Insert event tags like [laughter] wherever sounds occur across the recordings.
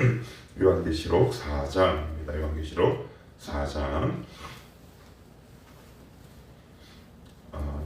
[clears throat] 요한계시록 4장입니다. 요한계시록 4장. 아,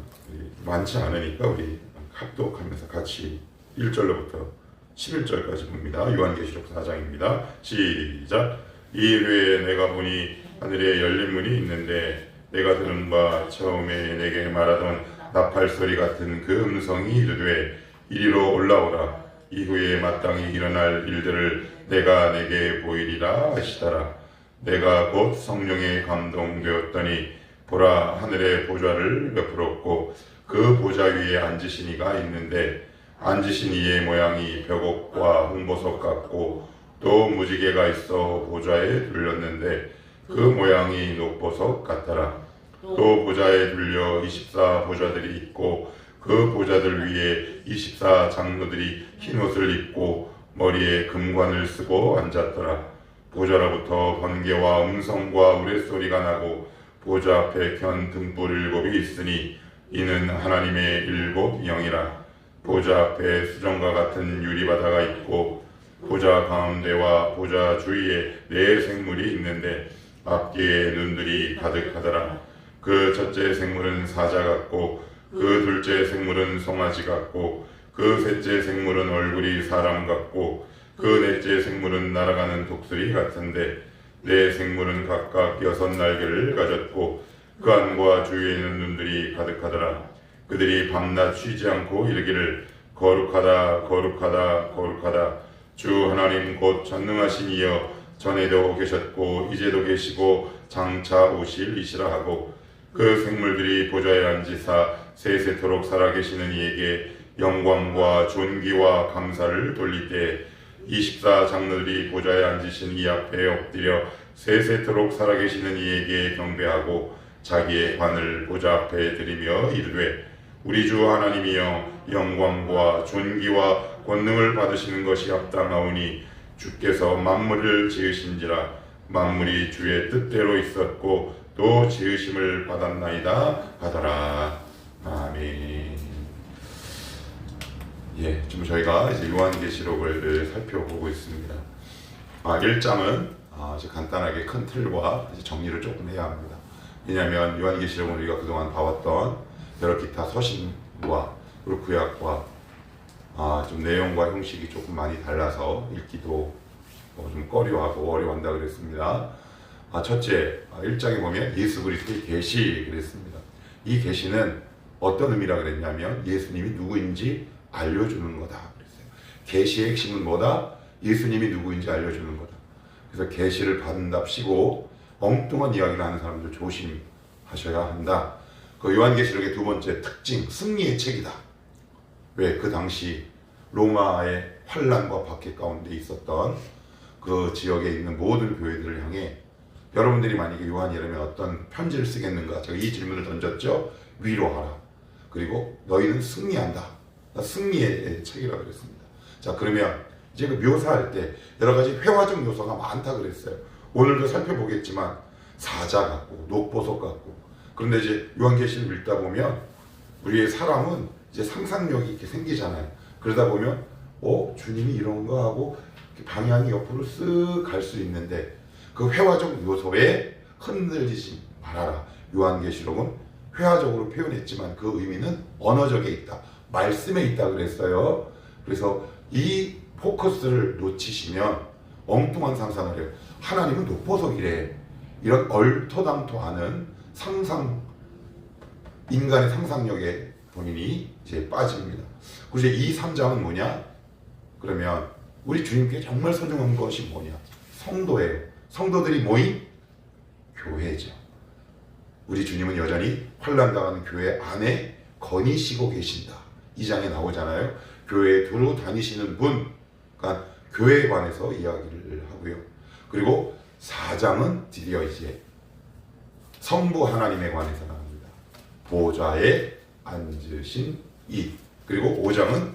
많지 않으니까 우리 합독하면서 같이 1절로부터 11절까지 봅니다. 요한계시록 4장입니다. 시작. 이 후에 내가 보니 하늘에 열린 문이 있는데 내가 들은 바 처음에 내게 말하던 나팔 소리 같은 그 음성이 이르되 이리로 올라오라 이후에 마땅히 일어날 일들을 내가 내게 보이리라 하시더라. 내가 곧 성령에 감동되었더니 보라 하늘의 보좌를 베풀었고 그 보좌 위에 앉으신 이가 있는데 앉으신 이의 모양이 벽옥과 홍보석 같고 또 무지개가 있어 보좌에 둘렸는데 그 모양이 녹보석 같더라. 또 보좌에 둘려 24 보좌들이 있고 그 보좌들 위에 24 장로들이 흰 옷을 입고 머리에 금관을 쓰고 앉았더라. 보좌로부터 번개와 음성과 우레소리가 나고 보좌 앞에 켠 등불 일곱이 있으니 이는 하나님의 일곱 영이라. 보좌 앞에 수정과 같은 유리바다가 있고 보좌 가운데와 보좌 주위에 네 생물이 있는데 앞뒤에 눈들이 가득하더라. 그 첫째 생물은 사자 같고 그 둘째 생물은 송아지 같고 그 셋째 생물은 얼굴이 사람 같고 그 넷째 생물은 날아가는 독수리 같은데 네 생물은 각각 여섯 날개를 가졌고 그 안과 주위에 있는 눈들이 가득하더라. 그들이 밤낮 쉬지 않고 이르기를 거룩하다 거룩하다 거룩하다. 주 하나님 곧 전능하신 이여 전에도 계셨고 이제도 계시고 장차 오실 이시라 하고 그 생물들이 보좌에 앉으사 세세토록 살아계시는 이에게 영광과 존귀와 감사를 돌릴 때24 장로들이 보좌에 앉으신 이 앞에 엎드려 세세토록 살아계시는 이에게 경배하고 자기의 관을 보좌 앞에 드리며 이르되 우리 주 하나님이여 영광과 존귀와 권능을 받으시는 것이 합당하오니 주께서 만물을 지으신지라. 만물이 주의 뜻대로 있었고 또 지으심을 받았나이다 하더라 아멘. 예, 지금 저희가 이제 요한계시록을 살펴보고 있습니다. 아, 1장은 아, 이제 간단하게 큰 틀과 정리를 조금 해야 합니다. 왜냐하면 요한계시록은 우리가 그동안 봐왔던 여러 기타 서신과 그리고 구약과 아, 좀 내용과 형식이 조금 많이 달라서 읽기도 뭐 좀 꺼려하고 어려워한다 그랬습니다. 아, 첫째, 아, 1장에 보면 예수 그리스도의 계시 그랬습니다. 이 계시는 어떤 의미라 그랬냐면 예수님이 누구인지 알려주는 거다 그랬어요. 계시의 핵심은 뭐다? 예수님이 누구인지 알려주는 거다. 그래서 계시를 받는답시고 엉뚱한 이야기를 하는 사람들 조심하셔야 한다. 그 요한계시록의 두 번째 특징, 승리의 책이다. 왜? 그 당시 로마의 환란과 박해 가운데 있었던 그 지역에 있는 모든 교회들을 향해 여러분들이 만약에 요한이라면 어떤 편지를 쓰겠는가? 제가 이 질문을 던졌죠. 위로하라. 그리고 너희는 승리한다. 승리의 책이라 그랬습니다. 자, 그러면 이제 그 묘사할 때 여러 가지 회화적 요소가 많다 그랬어요. 오늘도 살펴보겠지만 사자 같고 녹보석 같고 그런데 이제 요한계시를 읽다 보면 우리의 사람은 이제 상상력이 이렇게 생기잖아요. 그러다 보면 어 주님이 이런 거 하고 방향이 옆으로 쓱 갈 수 있는데 그 회화적 요소에 흔들리지 말아라. 요한계시록은 회화적으로 표현했지만 그 의미는 언어적에 있다. 말씀에 있다 그랬어요. 그래서 이 포커스를 놓치시면 엉뚱한 상상을 해요. 하나님은 녹보석이래. 이런 얼토당토하는 상상 인간의 상상력에 본인이 이제 빠집니다. 그래서 이 3장은 뭐냐? 그러면 우리 주님께 정말 소중한 것이 뭐냐? 성도예요. 성도들이 모인 교회죠. 우리 주님은 여전히 환란당하는 교회 안에 거니시고 계신다. 이 장에 나오잖아요. 교회에 두루 다니시는 분, 그러니까 교회에 관해서 이야기를 하고요. 그리고 4장은 드디어 이제 성부 하나님에 관해서 나옵니다. 보좌에 앉으신 이. 그리고 5장은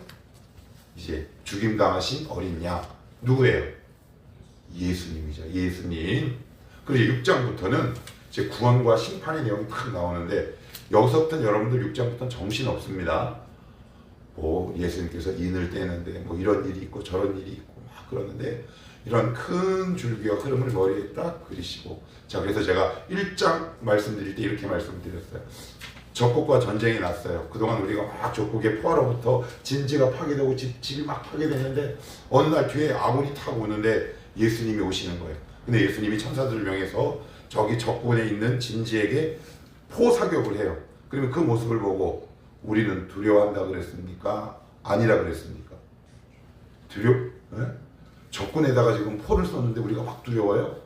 이제 죽임당하신 어린 양. 누구예요? 예수님이죠. 예수님. 그리고 6장부터는 이제 구원과 심판의 내용이 큰 나오는데 여기서부터 여러분들 6장부터는 정신 없습니다. 뭐 예수님께서 인을 떼는데 뭐 이런 일이 있고 저런 일이 있고 막 그러는데 이런 큰 줄기와 흐름을 머리에 딱 그리시고 자 그래서 제가 1장 말씀드릴 때 이렇게 말씀드렸어요. 적국과 전쟁이 났어요. 그동안 우리가 막 적국의 포화로부터 진지가 파괴되고 집, 집이 막 파괴됐는데 어느 날 뒤에 아군이 타고 오는데 예수님이 오시는 거예요. 근데 예수님이 천사들을 명해서 저기 적군에 있는 진지에게 포사격을 해요. 그러면 그 모습을 보고 우리는 두려워한다 그랬습니까? 아니라 그랬습니까? 두려? 예? 적군에다가 지금 포를 쏘는데 우리가 막 두려워요?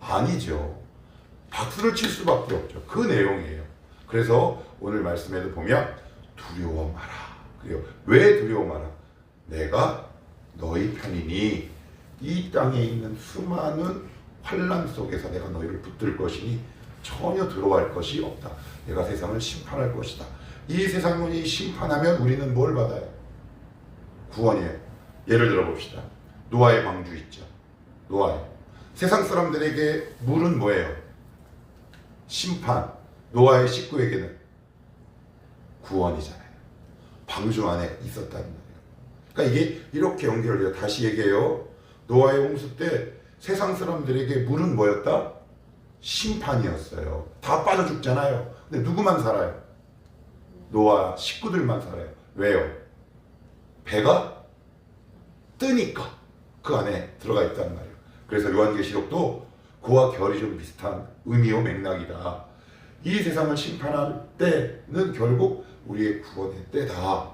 아니죠. 박수를 칠 수밖에 없죠. 그 내용이에요. 그래서 오늘 말씀에도 보면 두려워 마라. 그래요. 왜 두려워 마라? 내가 너희 편이니 이 땅에 있는 수많은 환란 속에서 내가 너희를 붙들 것이니 전혀 두려워할 것이 없다. 내가 세상을 심판할 것이다. 이 세상이 심판하면 우리는 뭘 받아요? 구원이에요. 예를 들어 봅시다. 노아의 방주 있죠. 노아의 세상 사람들에게 물은 뭐예요? 심판. 노아의 식구에게는 구원이잖아요. 방주 안에 있었다는 거예요. 그러니까 이게 이렇게 연결돼요. 다시 얘기해요. 노아의 홍수 때 세상 사람들에게 물은 뭐였다? 심판이었어요. 다 빠져 죽잖아요. 근데 누구만 살아요? 노아 식구들만 살아요. 왜요? 배가 뜨니까 그 안에 들어가 있단 말이에요. 그래서 요한계시록도 그와 결이 좀 비슷한 의미요 맥락이다. 이 세상을 심판할 때는 결국 우리의 구원의 때다.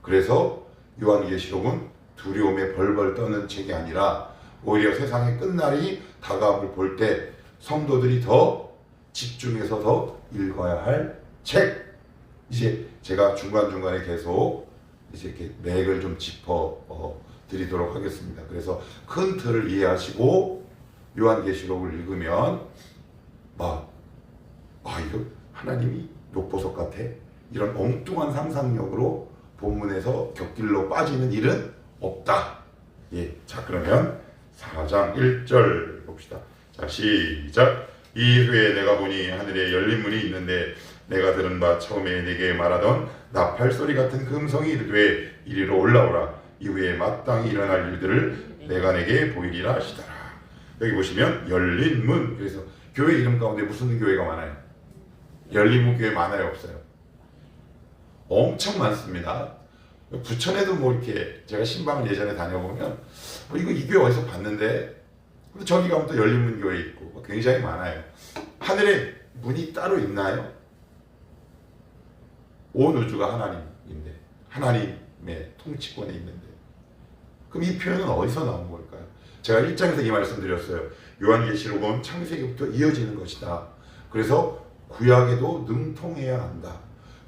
그래서 요한계시록은 두려움에 벌벌 떠는 책이 아니라 오히려 세상의 끝날이 다가옴을 볼 때 성도들이 더 집중해서 더 읽어야 할 책. 이제 제가 중간중간에 계속 이제 이렇게 맥을 좀 짚어 어, 드리도록 하겠습니다. 그래서 큰 틀을 이해하시고 요한계시록을 읽으면 막 아, 이거 하나님이 녹보석 같아? 이런 엉뚱한 상상력으로 본문에서 곁길로 빠지는 일은 없다. 예. 자, 그러면 4장 1절 봅시다. 자, 시작. 이후에 내가 보니 하늘에 열린 문이 있는데 내가 들은 바 처음에 내게 말하던 나팔 소리 같은 금성이 이르되 이리로 올라오라. 이후에 마땅히 일어날 일들을 내가 내게 보이리라 하시더라. 여기 보시면 열린 문. 그래서 교회 이름 가운데 무슨 교회가 많아요? 열린 문 교회 많아요, 없어요? 엄청 많습니다. 부천에도 뭐 이렇게 제가 신방을 예전에 다녀보면 뭐 이거 이 교회 어디서 봤는데 저기 가면 또 열린문 교회 있고 뭐 굉장히 많아요. 하늘에 문이 따로 있나요? 온 우주가 하나님인데 하나님의 통치권에 있는데 그럼 이 표현은 어디서 나온 걸까요? 제가 1장에서 이 말씀 드렸어요. 요한계시록은 창세기부터 이어지는 것이다. 그래서 구약에도 능통해야 한다.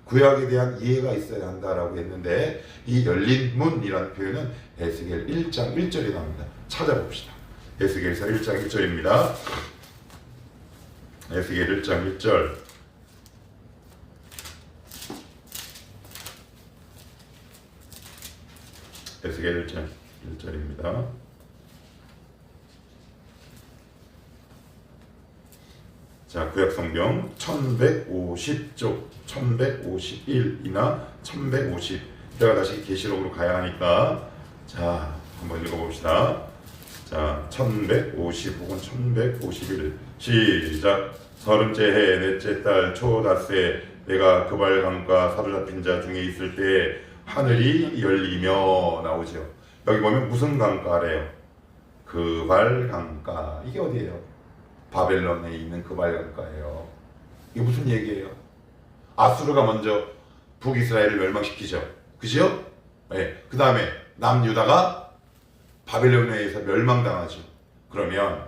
구약에 대한 이해가 있어야 한다라고 했는데 이 열린 문이라는 표현은 에스겔 1장 1절에 나옵니다. 찾아봅시다. 에스겔서 1장 1절입니다. 에스겔 1장 1절. 에스겔 1장 1절입니다. 자, 구약 성경 1150쪽 1151이나 1150 제가 다시 계시록으로 가야 하니까 자, 한번 읽어 봅시다. 자, 1150 혹은 1151 시작. 서른째 해 넷째 달 초닷새 내가 그발강과 사로잡힌 자 중에 있을 때 하늘이 열리며 나오죠. 여기 보면 무슨 강가래요? 그발강가 이게 어디예요? 바벨론에 있는 그발강가예요. 이게 무슨 얘기예요? 아수르가 먼저 북이스라엘을 멸망시키죠. 그죠? 네. 그 다음에 남유다가 바벨론에 의해서 멸망당하죠. 그러면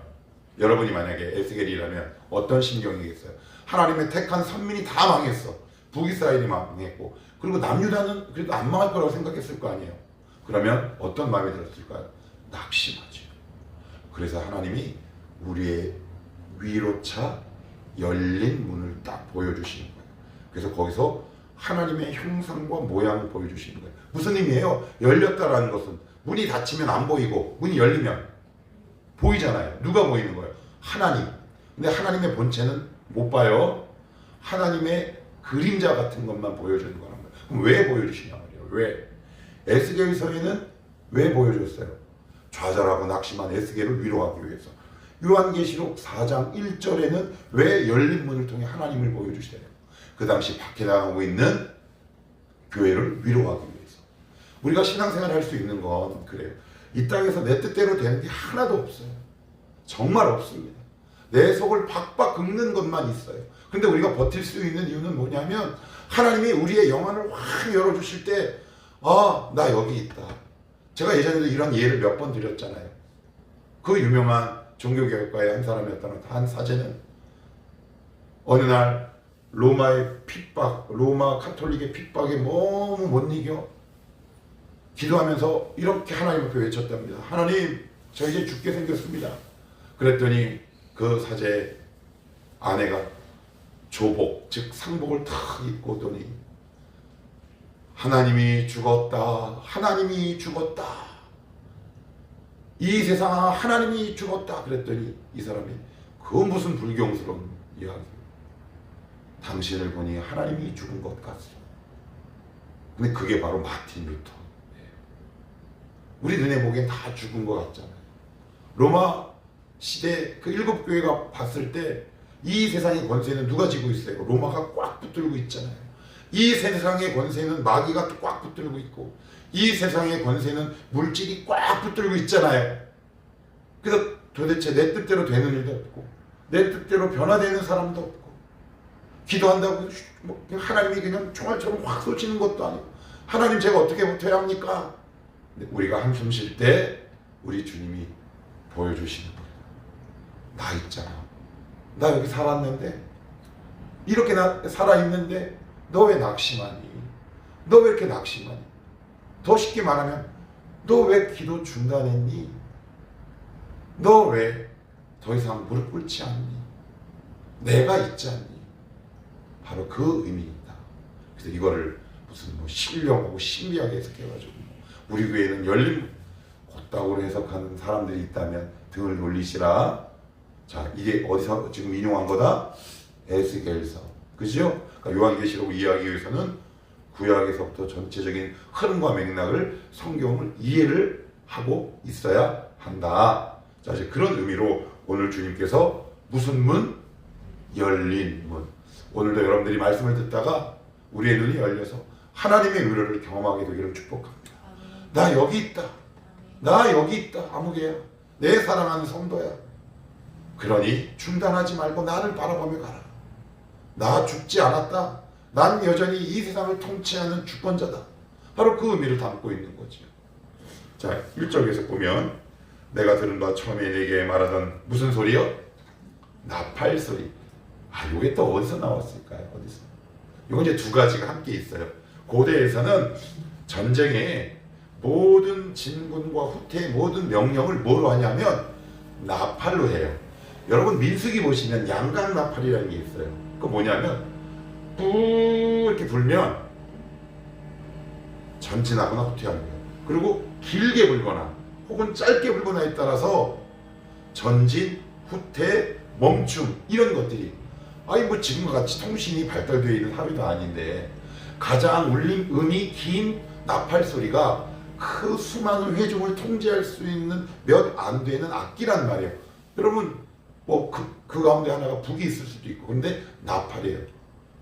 여러분이 만약에 에스겔이라면 어떤 심경이겠어요? 하나님의 택한 선민이 다 망했어. 북이스라엘이 망했고 그리고 남유다는 그래도 안 망할 거라고 생각했을 거 아니에요. 그러면 어떤 마음이 들었을까요? 낙심하죠. 그래서 하나님이 우리의 위로 차 열린 문을 딱 보여주시는 거예요. 그래서 거기서 하나님의 형상과 모양을 보여주시는 거예요. 무슨 의미예요? 열렸다라는 것은 문이 닫히면 안 보이고 문이 열리면 보이잖아요. 누가 보이는 거예요? 하나님. 근데 하나님의 본체는 못 봐요. 하나님의 그림자 같은 것만 보여주는 거란 말이에요. 그럼 왜 보여주시냐 말이에요. 왜? 에스겔 서에는 왜 보여줬어요? 좌절하고 낙심한 에스겔을 위로하기 위해서 요한계시록 4장 1절에는 왜 열린 문을 통해 하나님을 보여주시대요. 그 당시 박해당하고 있는 교회를 위로하기 위해서. 우리가 신앙생활 할 수 있는 건 그래요. 이 땅에서 내 뜻대로 되는 게 하나도 없어요. 정말 없습니다. 내 속을 박박 긁는 것만 있어요. 근데 우리가 버틸 수 있는 이유는 뭐냐면 하나님이 우리의 영안을 확 열어주실 때, 아, 나 여기 있다. 제가 예전에도 이런 예를 몇 번 드렸잖아요. 그 유명한 종교개혁가의 한 사람이었던 한 사제는 어느 날 로마의 핍박, 로마 카톨릭의 핍박에 너무 못 이겨 기도하면서 이렇게 하나님 앞에 외쳤답니다. 하나님, 저 이제 죽게 생겼습니다. 그랬더니 그 사제 아내가 조복, 즉 상복을 탁 입고 오더니 하나님이 죽었다. 하나님이 죽었다. 이 세상 하나님이 죽었다. 그랬더니 이 사람이 그 무슨 불경스러운 이야기. 당신을 보니 하나님이 죽은 것 같습니다. 근데 그게 바로 마틴 루터. 우리 눈에 보기엔 다 죽은 것 같잖아요. 로마 시대 그 일곱 교회가 봤을 때 이 세상의 권세는 누가 지고 있어요? 로마가 꽉 붙들고 있잖아요. 이 세상의 권세는 마귀가 또꽉 붙들고 있고 이 세상의 권세는 물질이 꽉 붙들고 있잖아요. 그래서 도대체 내 뜻대로 되는 일도 없고 내 뜻대로 변화되는 사람도 없고 기도한다고 뭐 하나님이 그냥 총알처럼 확 쏘시는 것도 아니고 하나님 제가 어떻게 못해야 합니까? 우리가 한숨 쉴 때 우리 주님이 보여주시는 거예요. 나 있잖아. 나 여기 살았는데 이렇게 나 살아있는데 너 왜 낙심하니? 너 왜 이렇게 낙심하니? 더 쉽게 말하면 너 왜 기도 중단했니? 너 왜 더 이상 무릎 꿇지 않니? 내가 있지 않니? 바로 그 의미입니다. 그래서 이거를 무슨 뭐 신령하고 신비하게 해석해가지고 우리 교회는 열린 곧다구로 해석하는 사람들이 있다면 등을 돌리시라. 자, 이게 어디서 지금 인용한 거다? 에스겔서. 그죠? 그러니까 요한계시록 이해하기 위해서는 구약에서부터 전체적인 흐름과 맥락을 성경을 이해를 하고 있어야 한다. 자, 이제 그런 의미로 오늘 주님께서 무슨 문? 열린 문. 오늘도 여러분들이 말씀을 듣다가 우리의 눈이 열려서 하나님의 의를 경험하게 되기를 축복합니다. 나 여기 있다. 나 여기 있다. 아무개야. 내 사랑하는 성도야. 그러니 중단하지 말고 나를 바라보며 가라. 나 죽지 않았다. 난 여전히 이 세상을 통치하는 주권자다. 바로 그 의미를 담고 있는 거죠. 자, 1절에서 보면 내가 들은 바 처음에 내게 말하던 무슨 소리요? 나팔 소리. 아, 이게 또 어디서 나왔을까요? 어디서? 이건 이제 두 가지가 함께 있어요. 고대에서는 전쟁에 모든 진군과 후퇴의 모든 명령을 뭐로 하냐면 나팔로 해요. 여러분 민수기 보시면 양각 나팔이라는 게 있어요. 그 뭐냐면 뿌 이렇게 불면 전진하거나 후퇴하는 거예요. 그리고 길게 불거나 혹은 짧게 불거나에 따라서 전진, 후퇴, 멈춤 이런 것들이 아니 뭐 지금과 같이 통신이 발달되어 있는 하루도 아닌데 가장 울림 음이 긴 나팔 소리가 그 수많은 회중을 통제할 수 있는 몇 안 되는 악기란 말이에요. 여러분 뭐그 그 가운데 하나가 북이 있을 수도 있고 근데 나팔이에요.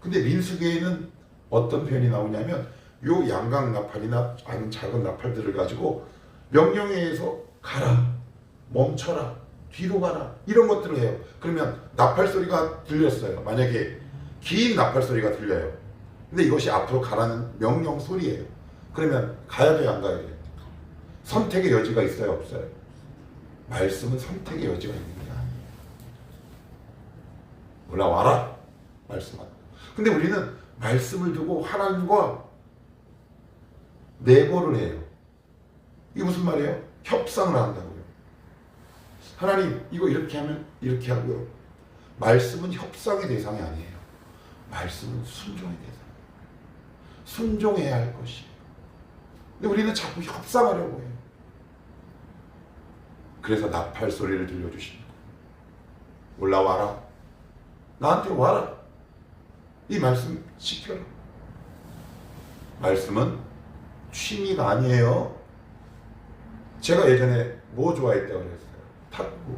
근데 민수기에는 어떤 표현이 나오냐면 요 양각 나팔이나 아니면 작은 나팔들을 가지고 명령에 의해서 가라, 멈춰라, 뒤로 가라 이런 것들을 해요. 그러면 나팔 소리가 들렸어요. 만약에 긴 나팔 소리가 들려요. 근데 이것이 앞으로 가라는 명령 소리예요. 그러면 가야 돼요, 안 가야 돼요? 선택의 여지가 있어요, 없어요? 말씀은 선택의 여지가 있는. 올라와라 말씀하고. 근데 우리는 말씀을 두고 하나님과 내고를 해요. 이게 무슨 말이에요? 협상을 한다고요. 하나님 이거 이렇게 하면 이렇게 하고요. 말씀은 협상의 대상이 아니에요. 말씀은 순종의 대상. 순종해야 할 것이에요. 근데 우리는 자꾸 협상하려고 해요. 그래서 나팔 소리를 들려주십니다. 올라와라. 나한테 와라. 이 말씀 지켜라. 말씀은 취미가 아니에요. 제가 예전에 뭐 좋아했다고 그랬어요? 탁구.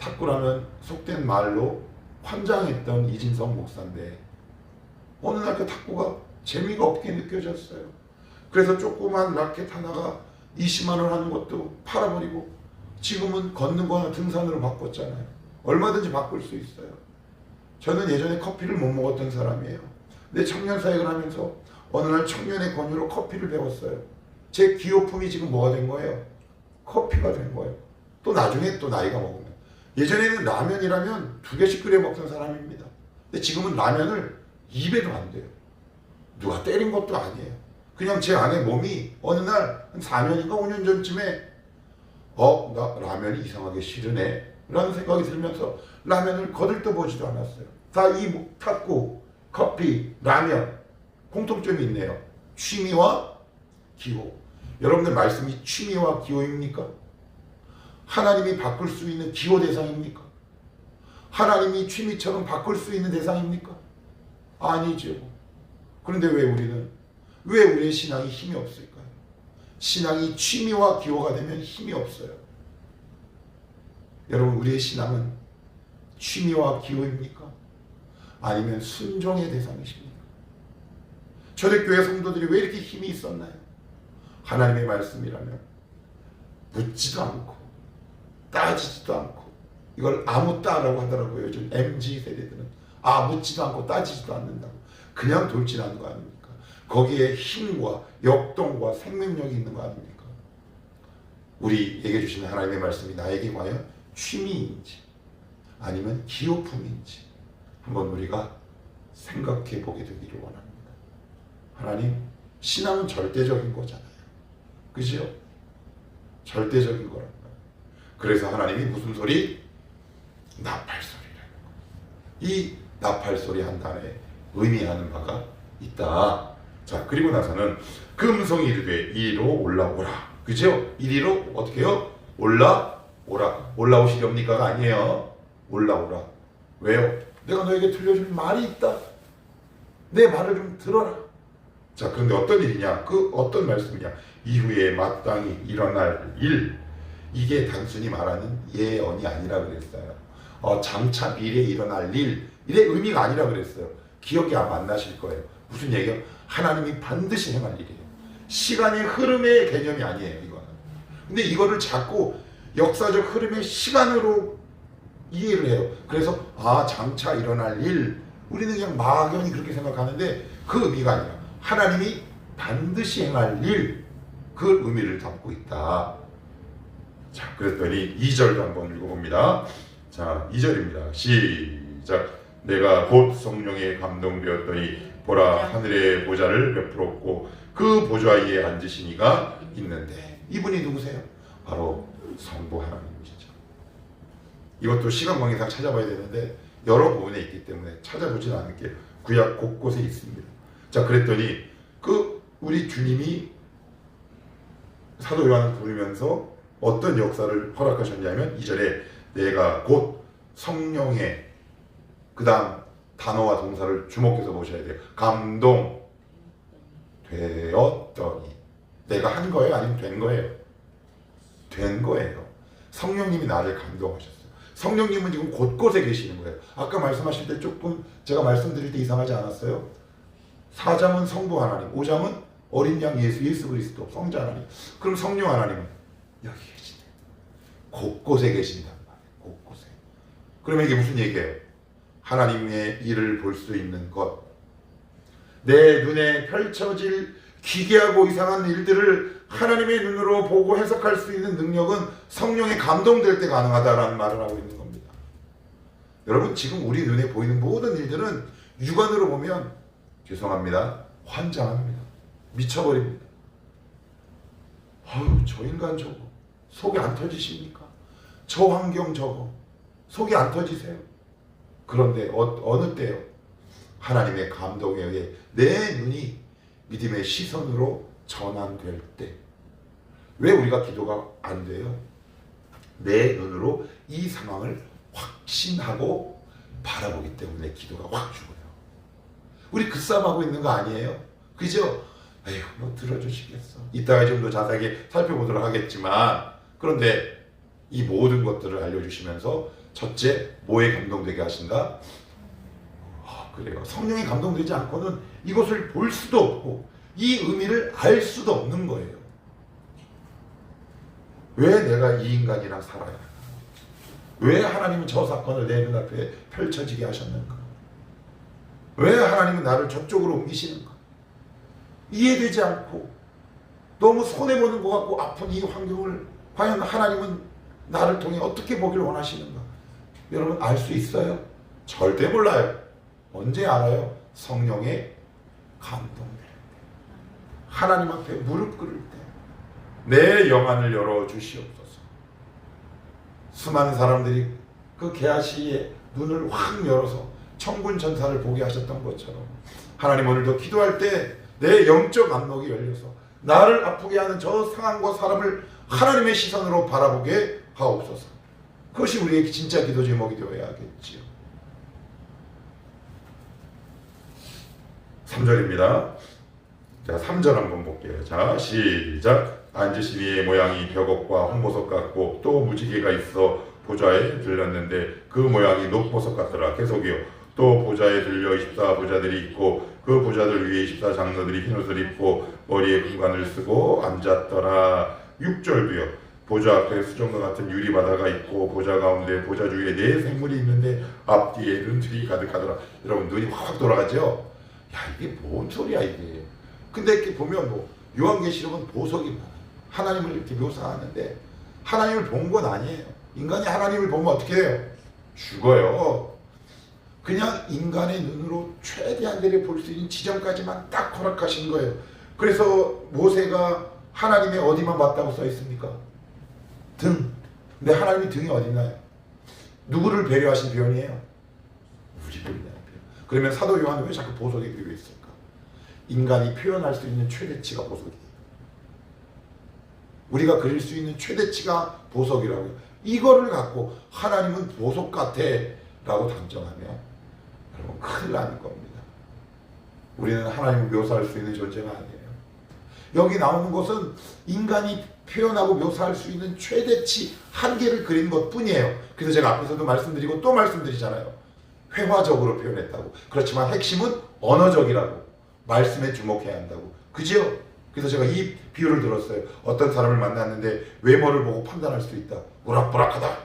탁구라면 속된 말로 환장했던 이진성 목사인데 어느 날 그 탁구가 재미가 없게 느껴졌어요. 그래서 조그만 라켓 하나가 20만 원 하는 것도 팔아버리고 지금은 걷는 거나 등산으로 바꿨잖아요. 얼마든지 바꿀 수 있어요. 저는 예전에 커피를 못 먹었던 사람이에요. 근데 청년 사역을 하면서 어느 날 청년의 권유로 커피를 배웠어요. 제 기호품이 지금 뭐가 된 거예요? 커피가 된 거예요. 또 나중에 또 나이가 먹으면. 예전에는 라면이라면 두 개씩 끓여 먹던 사람입니다. 근데 지금은 라면을 입에도 안 돼요. 누가 때린 것도 아니에요. 그냥 제 안에 몸이 어느 날 한 4년인가 5년 전쯤에 어, 나 라면이 이상하게 싫으네. 라는 생각이 들면서 라면을 거들떠보지도 않았어요. 다 이 탁구, 커피, 라면 공통점이 있네요. 취미와 기호. 여러분들 말씀이 취미와 기호입니까? 하나님이 바꿀 수 있는 기호 대상입니까? 하나님이 취미처럼 바꿀 수 있는 대상입니까? 아니죠. 그런데 왜 우리는 왜 우리의 신앙이 힘이 없을까요? 신앙이 취미와 기호가 되면 힘이 없어요. 여러분 우리의 신앙은 취미와 기호입니까? 아니면 순종의 대상이십니까? 초대교회 성도들이 왜 이렇게 힘이 있었나요? 하나님의 말씀이라면 묻지도 않고 따지지도 않고 이걸 아무 따라고 하더라고요. 요즘 MZ 세대들은 아 묻지도 않고 따지지도 않는다고 그냥 돌진하는 거 아닙니까? 거기에 힘과 역동과 생명력이 있는 거 아닙니까? 우리에게 주시는 하나님의 말씀이 나에게 과연 취미인지 아니면 기호품인지 한번 우리가 생각해 보게 되기를 원합니다. 하나님 신앙은 절대적인 거잖아요. 그죠? 절대적인 말이에요. 그래서 하나님이 무슨 소리? 나팔 소리라는 거. 이 나팔 소리 한 단에 의미하는 바가 있다. 자, 그리고 나서는 금성이 이르되 이리로 올라오라. 그죠? 이리로 어떻게 해요? 올라 오라. 올라오시렵니까가 아니에요. 올라오라. 왜요? 내가 너에게 들려줄 말이 있다. 내 말을 좀 들어라. 자, 그런데 어떤 일이냐? 그 어떤 말씀이냐? 이후에 마땅히 일어날 일. 이게 단순히 말하는 예언이 아니라 그랬어요. 어, 장차 미래에 일어날 일. 이의 의미가 아니라 그랬어요. 기억이 안 나실 거예요. 무슨 얘기요? 하나님이 반드시 행할 일이에요. 시간의 흐름의 개념이 아니에요, 이거는. 근데 이거를 자꾸 역사적 흐름의 시간으로 이해를 해요. 그래서 아 장차 일어날 일 우리는 그냥 막연히 그렇게 생각하는데 그 의미가 아니라 하나님이 반드시 행할 일 그 의미를 담고 있다. 자 그랬더니 2절도 한번 읽어봅니다. 자 2절입니다. 시작 내가 곧 성령에 감동되었더니 보라 하늘의 보좌를 베풀었고 그 보좌 위에 앉으시니가 있는데 이분이 누구세요? 바로 성부 하나님이시죠. 이것도 시간 관계상 찾아봐야 되는데 여러 부분에 있기 때문에 찾아보지는 않을게요. 구약 곳곳에 있습니다. 자, 그랬더니 그 우리 주님이 사도 요한을 부르면서 어떤 역사를 허락하셨냐면 이절에 내가 곧 성령의 그 다음 단어와 동사를 주목해서 보셔야 돼요. 감동 되었더니 내가 한 거예요, 아니면 된 거예요? 된 거예요. 성령님이 나를 감동하셨어요. 성령님은 지금 곳곳에 계시는 거예요. 아까 말씀하실 때 조금 제가 말씀드릴 때 이상하지 않았어요? 4장은 성부 하나님, 5장은 어린 양 예수, 예수 그리스도, 성자 하나님. 그럼 성령 하나님은 여기 계시네. 곳곳에 계신단 말이에요. 곳곳에. 그러면 이게 무슨 얘기예요? 하나님의 일을 볼 수 있는 것. 내 눈에 펼쳐질 기괴하고 이상한 일들을 하나님의 눈으로 보고 해석할 수 있는 능력은 성령에 감동될 때 가능하다라는 말을 하고 있는 겁니다. 여러분 지금 우리 눈에 보이는 모든 일들은 육안으로 보면 죄송합니다. 환장합니다. 미쳐버립니다. 아유 저 인간 저거 속이 안 터지십니까? 저 환경 저거 속이 안 터지세요? 그런데 어, 느 때요? 하나님의 감동에 의해 내 눈이 믿음의 시선으로 전환될 때. 왜 우리가 기도가 안 돼요? 내 눈으로 이 상황을 확신하고 바라보기 때문에 기도가 확 죽어요. 우리 그 싸움하고 있는 거 아니에요? 그죠? 에휴, 뭐 들어주시겠어. 이따가 좀 더 자세하게 살펴보도록 하겠지만, 그런데 이 모든 것들을 알려주시면서 첫째 뭐에 감동되게 하신다? 아, 그래요. 성령이 감동되지 않고는 이것을 볼 수도 없고 이 의미를 알 수도 없는 거예요. 왜 내가 이 인간이랑 살아야? 왜 하나님은 저 사건을 내 눈 앞에 펼쳐지게 하셨는가? 왜 하나님은 나를 저쪽으로 옮기시는가? 이해되지 않고 너무 손해보는 것 같고 아픈 이 환경을 과연 하나님은 나를 통해 어떻게 보길 원하시는가? 여러분 알 수 있어요? 절대 몰라요. 언제 알아요? 성령의 감동될 때. 하나님 앞에 무릎 꿇을 때. 내 영안을 열어 주시옵소서. 수많은 사람들이 그 개아시의 눈을 확 열어서 천군 천사를 보게 하셨던 것처럼 하나님 오늘도 기도할 때 내 영적 안목이 열려서 나를 아프게 하는 저 상황과 사람을 하나님의 시선으로 바라보게 하옵소서. 그것이 우리의 진짜 기도 제목이 되어야겠지요. 3절입니다. 자, 3절 한번 볼게요. 자, 시작. 앉으신 이의 모양이 벽옥과 홍보석 같고 또 무지개가 있어 보좌에 들렸는데 그 모양이 녹보석 같더라. 계속이요. 또 보좌에 들려 24 보좌들이 있고 그 보좌들 위에 24 장로들이 흰옷을 입고 머리에 금관을 쓰고 앉았더라. 6절도요. 보좌 앞에 수정과 같은 유리바다가 있고 보좌 가운데 보좌 주위에 네 생물이 있는데 앞뒤에 눈들이 가득하더라. 여러분 눈이 확 돌아가죠? 야 이게 뭔 소리야 이게. 근데 이렇게 보면 뭐 요한계시록은 보석이 하나님을 이렇게 묘사하는데 하나님을 본 건 아니에요. 인간이 하나님을 보면 어떻게 해요? 죽어요. 그냥 인간의 눈으로 최대한 내려 볼 수 있는 지점까지만 딱 허락하신 거예요. 그래서 모세가 하나님의 어디만 봤다고 써 있습니까? 등. 근데 하나님이 등이 어디 있나요? 누구를 배려하신 표현이에요? 우리를. 그러면 사도 요한은 왜 자꾸 보석에 비유했을까? 인간이 표현할 수 있는 최대치가 보석이에요. 우리가 그릴 수 있는 최대치가 보석이라고요. 이거를 갖고 하나님은 보석 같아 라고 단정하면 여러분 큰일 나는 겁니다. 우리는 하나님을 묘사할 수 있는 존재가 아니에요. 여기 나오는 것은 인간이 표현하고 묘사할 수 있는 최대치 한계를 그린 것 뿐이에요. 그래서 제가 앞에서도 말씀드리고 또 말씀드리잖아요. 회화적으로 표현했다고. 그렇지만 핵심은 언어적이라고. 말씀에 주목해야 한다고. 그지요? 그래서 제가 이 비유를 들었어요. 어떤 사람을 만났는데 외모를 보고 판단할 수 있다. 우락부락하다.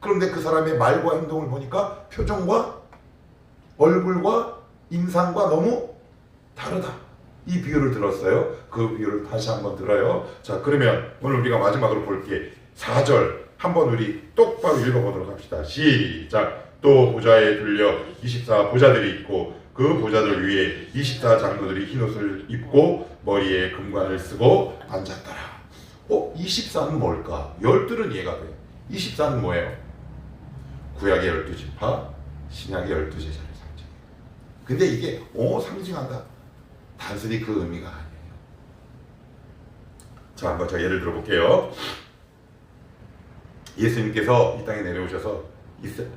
그런데 그 사람의 말과 행동을 보니까 표정과 얼굴과 인상과 너무 다르다. 이 비유를 들었어요. 그 비유를 다시 한번 들어요. 자, 그러면 오늘 우리가 마지막으로 볼게 4절 한번 우리 똑바로 읽어보도록 합시다. 시작. 또 보좌에 들려 24 보좌들이 있고 그 보좌들 위에 24 장로들이 흰옷을 입고 머리에 금관을 쓰고 앉았더라. 어, 24는 뭘까? 열둘은 이해가 돼. 24는 뭐예요? 구약의 열두 지파, 신약의 열두 제자를 상징해. 근데 이게 어 상징한다. 단순히 그 의미가 아니에요. 자, 한번 제가 예를 들어 볼게요. 예수님께서 이 땅에 내려오셔서 이스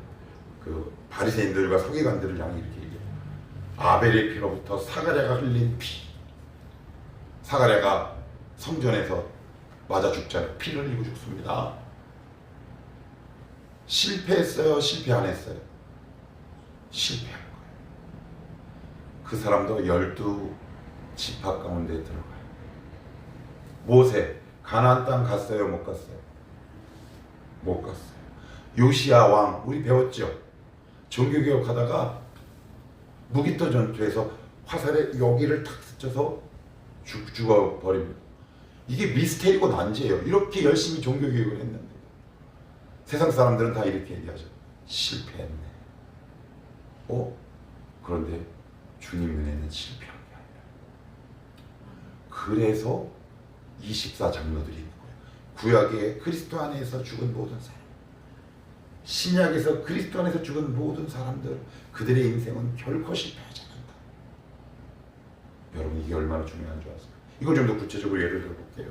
그 바리새인들과 서기관들을 향해 이렇게 얘기해요. 아벨의 피로부터 사가랴가 흘린 피. 사가랴가 성전에서 맞아 죽잖아요. 피를 흘리고 죽습니다. 실패했어요? 실패 안 했어요? 실패한 거예요. 그 사람도 열두 지파 가운데 들어가요. 모세 가나안 땅 갔어요? 못 갔어요? 못 갔어요. 요시야 왕 우리 배웠죠? 종교개혁 하다가 무기토 전투에서 화살에 여기를 탁 스쳐서 죽, 죽어버립니다. 이게 미스테리고 난제예요. 이렇게 열심히 종교개혁을 했는데 세상 사람들은 다 이렇게 얘기하죠. 실패했네. 어? 그런데 주님 눈에는 실패한 게 아니라. 그래서 24 장로들이 있는 거예요. 구약의 그리스도 안에서 죽은 모든 사람. 신약에서 그리스도 안에서 죽은 모든 사람들 그들의 인생은 결코 실패하지 않는다. 여러분 이게 얼마나 중요한 줄 아세요? 이걸 좀 더 구체적으로 예를 들어 볼게요.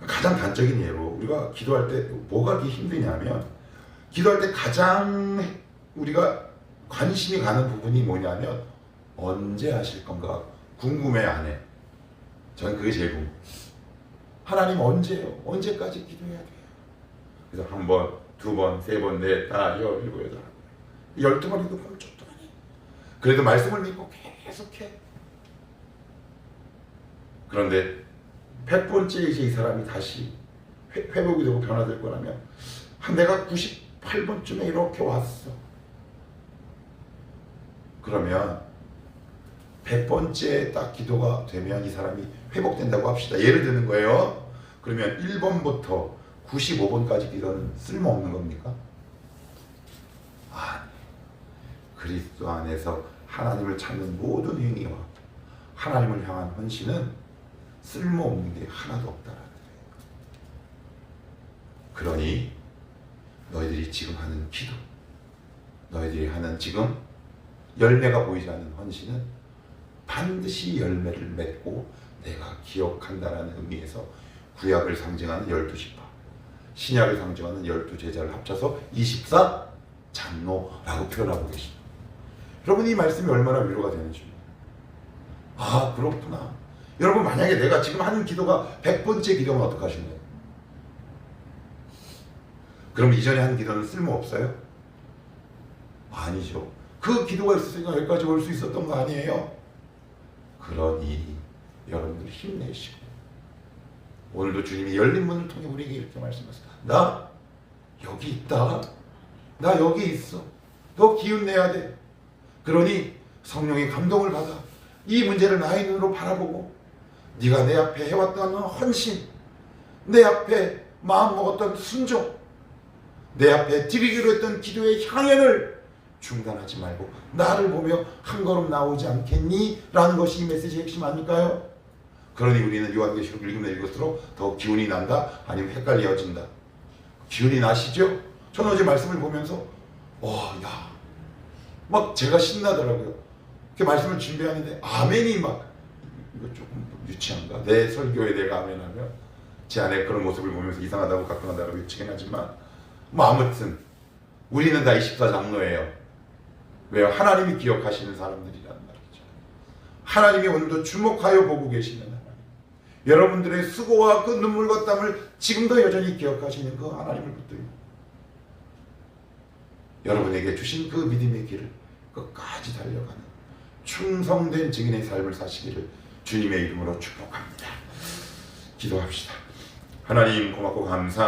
가장 단적인 예로 우리가 기도할 때 뭐가 그렇게 힘드냐면 기도할 때 가장 우리가 관심이 가는 부분이 뭐냐면 언제 하실 건가 궁금해 안 해. 저는 그게 제일 궁금. 하나님 언제요? 언제까지 기도해야 돼요? 그래서 한 번, 두 번, 세 번, 넷, 다, 열, 일곱, 여덟, 열두 번이도 꼼짝도 안 해. 그래도 말씀을 믿고 계속해. 그런데 백 번째 이제 이 사람이 다시 회, 회복이 되고 변화될 거라면 한 내가 98번쯤에 이렇게 왔어. 그러면 100번째 딱 기도가 되면 이 사람이 회복된다고 합시다. 예를 드는 거예요. 그러면 1번부터 95번까지 기도는 쓸모없는 겁니까? 아니. 그리스도 안에서 하나님을 찾는 모든 행위와 하나님을 향한 헌신은 쓸모없는 게 하나도 없다라는 거예요. 그러니 너희들이 지금 하는 기도, 너희들이 하는 지금 열매가 보이지 않는 헌신은 반드시 열매를 맺고 내가 기억한다라는 의미에서 구약을 상징하는 열두 지파, 신약을 상징하는 열두 제자를 합쳐서 24 장로라고 표현하고 계십니다. 여러분 이 말씀이 얼마나 위로가 되는지. 아 그렇구나. 여러분 만약에 내가 지금 하는 기도가 100번째 기도면 어떡하실래요? 그럼 이전에 한 기도는 쓸모없어요? 아니죠. 그 기도가 있었으니까 여기까지 올 수 있었던 거 아니에요? 그러니 여러분들 힘내시고 오늘도 주님이 열린 문을 통해 우리에게 이렇게 말씀하셨다. 나 여기 있다. 나 여기 있어. 너 기운 내야 돼. 그러니 성령의 감동을 받아 이 문제를 나의 눈으로 바라보고 네가 내 앞에 해왔던 헌신, 내 앞에 마음 먹었던 순종, 내 앞에 드리기로 했던 기도의 향연을 중단하지 말고 나를 보며 한 걸음 나오지 않겠니? 라는 것이 이 메시지의 핵심 아닐까요? 그러니 우리는 요한계시록 읽으면 읽을수록 더 기운이 난다? 아니면 헷갈려진다? 기운이 나시죠? 저는 어제 말씀을 보면서 와, 야, 막 제가 신나더라고요. 그 말씀을 준비하는데 아멘이 막 이거 조금 유치한가? 내 설교에 내가 아멘하면 제 안에 그런 모습을 보면서 이상하다고 가끔하다고 유치긴 하지만 뭐 아무튼 우리는 다 24장로예요. 왜요? 하나님이 기억하시는 사람들이란 말이죠. 하나님이 오늘도 주목하여 보고 계시는. 여러분들의 수고와 그 눈물과 땀을 지금도 여전히 기억하시는 그 하나님을 붙들고 여러분에게 주신 그 믿음의 길을 끝까지 달려가는 충성된 증인의 삶을 사시기를 주님의 이름으로 축복합니다. 기도합시다. 하나님 고맙고 감사합니다.